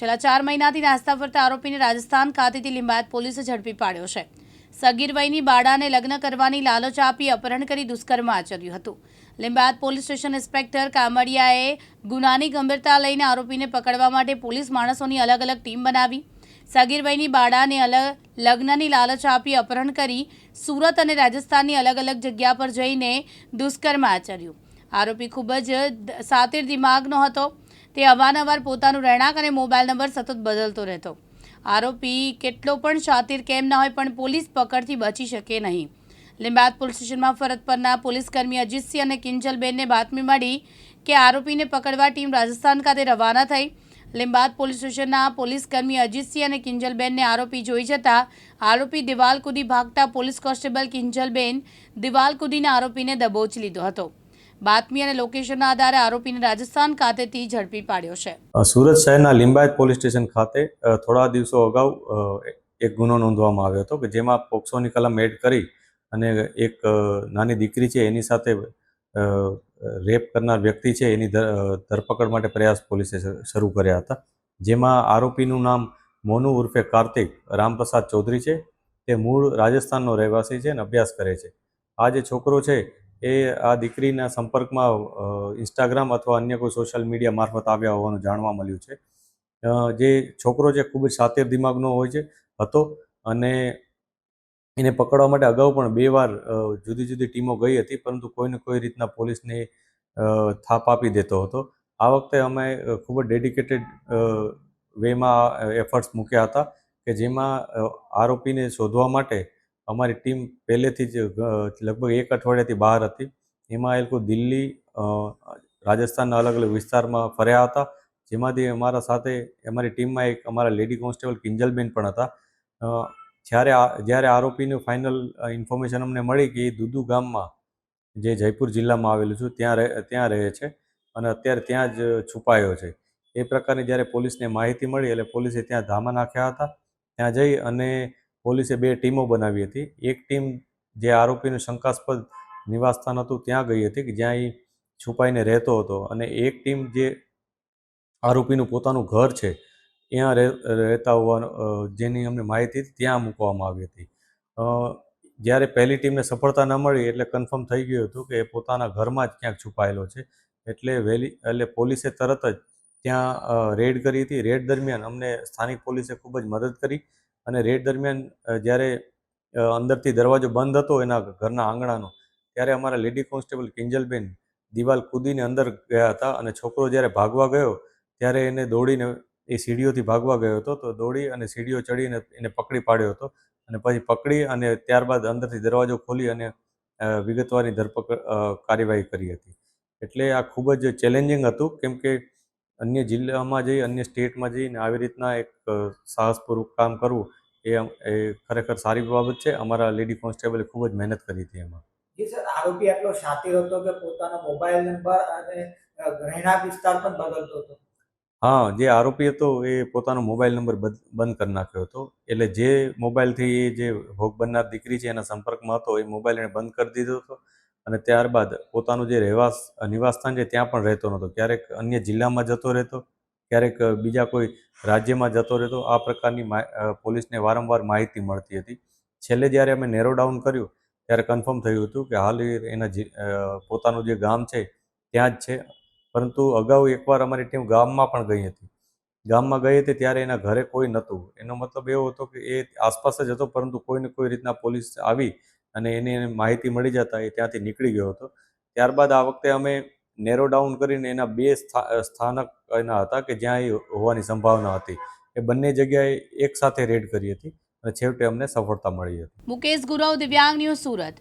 છેલ્લા ચાર મહિનાથી નાસ્તા ફરતા આરોપીને રાજસ્થાન ખાતેથી લિંબાયત પોલીસે ઝડપી પાડ્યો છે. સગીર વયની બાળાને લગ્ન કરવાની લાલચ આપી અપહરણ કરી દુષ્કર્મ આચર્યું હતું. લિંબાયત પોલીસ સ્ટેશન ઇન્સ્પેક્ટર કામડિયાએ ગુનાની ગંભીરતા લઈને આરોપીને પકડવા માટે પોલીસ માણસોની અલગ અલગ ટીમ બનાવી. સગીર બાળાને અલગ લગ્નની લાલચ આપી અપહરણ કરી સુરત અને રાજસ્થાનની અલગ અલગ જગ્યા પર જઈને દુષ્કર્મ આચર્યું. આરોપી ખૂબ જ સાતીર દિમાગનો હતો. તે અવારનવાર પોતાનું રહેણાંક અને મોબાઈલ નંબર સતત બદલતો રહેતો. આરોપી કેટલો પણ શાતિર કેમ ના હોય પણ પોલીસ પકડથી બચી શકે નહીં. લીંબાદ પોલીસ સ્ટેશનમાં ફરજ પરના પોલીસકર્મી અજીતસિંહ અને કિંજલબેનને બાતમી મળી કે આરોપીને પકડવા ટીમ રાજસ્થાન ખાતે રવાના થઈ. લીંબાદ પોલીસ સ્ટેશનના પોલીસકર્મી અજીતસિંહ અને કિંજલબેનને આરોપી જોઈ જતા આરોપી દિવાલ કૂદી ભાગતા પોલીસ કોન્સ્ટેબલ કિંજલબેન દિવાલ કૂદીને આરોપીને દબોચી લીધો હતો. બાતમી અને લોકેશનના આધારે આરોપીને રાજસ્થાન ખાતેથી ઝડપી પાડ્યો છે. સુરત શહેરના લિંબાયત પોલીસ સ્ટેશન ખાતે થોડા દિવસો અગાઉ એક ગુનો નોંધવામાં આવ્યો હતો કે જેમાં પોક્સોની કલમ એડ કરી અને એક નાની દીકરી છે એની સાથે રેપ કરનાર વ્યક્તિ છે એની ધરપકડ માટે પ્રયાસ પોલીસે શરૂ કર્યા હતા. જેમાં આરોપીનું નામ મોનુ ઉર્ફે કાર્તિક રામપ્રસાદ ચૌધરી છે. તે મૂળ રાજસ્થાનનો રહેવાસી છે અને અભ્યાસ કરે છે. આ જે છોકરો છે એ આ દીકરીના સંપર્કમાં ઇન્સ્ટાગ્રામ અથવા અન્ય કોઈ સોશિયલ મીડિયા મારફત આવ્યા હોવાનું જાણવા મળ્યું છે. જે છોકરો છે ખૂબ જ સાતેર દિમાગનો હોય છે, હતો અને એને પકડવા માટે અગાઉ પણ બે વાર જુદી જુદી ટીમો ગઈ હતી, પરંતુ કોઈને કોઈ રીતના પોલીસને થાપ આપી દેતો હતો. આ વખતે અમે ખૂબ જ ડેડિકેટેડ વેમાં એફર્ટ્સ મૂક્યા હતા કે જેમાં આરોપીને શોધવા માટે અમારી ટીમ પહેલેથી જ લગભગ એક અઠવાડિયાથી બહાર હતી. એમાં એ લોકો દિલ્હી રાજસ્થાનના અલગ અલગ વિસ્તારમાં ફર્યા હતા. જેમાંથી અમારા સાથે, અમારી ટીમમાં એક અમારા લેડી કોન્સ્ટેબલ કિંજલબેન પણ હતા. જ્યારે જ્યારે આરોપીનું ફાઇનલ ઇન્ફોર્મેશન અમને મળી કે એ દુદુ ગામમાં, જે જયપુર જિલ્લામાં આવેલું છે, ત્યાં રહે ત્યાં રહે છે અને અત્યારે ત્યાં જ છુપાયો છે. એ પ્રકારની જ્યારે પોલીસને માહિતી મળી એટલે પોલીસે ત્યાં ધામા નાખ્યા હતા. ત્યાં જઈ અને પોલીસે બે ટીમો બનાવી હતી. એક ટીમ જે આરોપીનું શંકાસ્પદ નિવાસસ્થાન હતું, ત્યાં ગઈ હતી કે જ્યાં એ છુપાઈને રહેતો હતો. અને એક ટીમ જે આરોપીનું પોતાનું ઘર છે, ત્યાં રહે રહેતા હોવાનું જેની અમને માહિતી હતી, ત્યાં મૂકવામાં આવી હતી. જ્યારે પહેલી ટીમને સફળતા ન મળી એટલે કન્ફર્મ થઈ ગયું હતું કે એ પોતાના ઘરમાં જ ક્યાંક છુપાયેલો છે. એટલે વહેલી એટલે પોલીસે તરત જ ત્યાં રેડ કરી હતી. રેડ દરમિયાન અમને સ્થાનિક પોલીસે ખૂબ જ મદદ કરી. અને રેડ દરમિયાન જ્યારે અંદરથી દરવાજો બંધ હતો એના ઘરના આંગણાનો, ત્યારે અમારા લેડી કોન્સ્ટેબલ કિંજલબેન દિવાલ કૂદીને અંદર ગયા હતા અને છોકરો જ્યારે ભાગવા ગયો, ત્યારે એને દોડીને એ સીડીઓથી ભાગવા ગયો હતો. તો દોડી અને સીડીઓ ચડીને એને પકડી પાડ્યો હતો અને પછી પકડી અને ત્યારબાદ અંદરથી દરવાજો ખોલી અને વિગતવારની ધરપકડ કાર્યવાહી કરી હતી. એટલે આ ખૂબ જ ચેલેન્જિંગ હતું, કેમ કે અન્ય જિલ્લામાં જઈ, અન્ય સ્ટેટમાં જઈને આવી રીતના એક સાહસપૂર્વક કામ કરવું એ એ ખરેખર સારી બાબત છે. અમારા લેડી કોન્સ્ટેબલે ખૂબ જ મહેનત કરી હતી એમાં. જી સર આરોપી આટલો શાતિર હતો કે પોતાનો મોબાઈલ નંબર અને રહેણાંક વિસ્તાર પણ બદલતો હતો. હા જે આરોપી હતો એ પોતાનો મોબાઈલ નંબર બંધ કરી નાખ્યો હતો. એટલે જે મોબાઈલથી એ જે ભોગ બનનાર દીકરી છે એના સંપર્કમાં હતો એ મોબાઈલ એણે બંધ કરી દીધો હતો. અને ત્યારબાદ પોતાનું જે રહેવાસ નિવાસસ્થાન છે ત્યાં પણ રહેતો નહોતો. ક્યારેક અન્ય જિલ્લામાં જતો રહેતો. ક્યારેક બીજા કોઈ રાજ્યમાં જતો રહેતો, આ પ્રકારની પોલીસને વારંવાર માહિતી મળતી હતી. છેલ્લે જ્યારે અમે નેરો ડાઉન કર્યું, ત્યારે કન્ફર્મ થયું હતું કે હાલ એના પોતાનું જે ગામ છે, ત્યાં જ છે. પરંતુ અગાઉ એકવાર અમારી ટીમ ગામમાં પણ ગઈ હતી. ગામમાં ગઈ હતી ત્યારે એના ઘરે કોઈ નહોતું. એનો મતલબ એવો હતો કે એ આસપાસ જ હતો, પરંતુ કોઈને કોઈ રીતના પોલીસ આવી અને એને માહિતી મળી જતા એ ત્યાંથી નીકળી ગયો હતો. ત્યારબાદ આ વખતે અમે નેરો ડાઉન કરીને એના બે સ્થા- સ્થાનક એના હતા કે જ્યાં એ હોવાની સંભાવના હતી. એ બંને જગ્યાએ એક સાથે રેડ કરી હતી અને છેવટે અમને સફળતા મળી હતી. મુકેશ ગુરવ, દિવ્યાંગ ન્યૂઝ સુરત.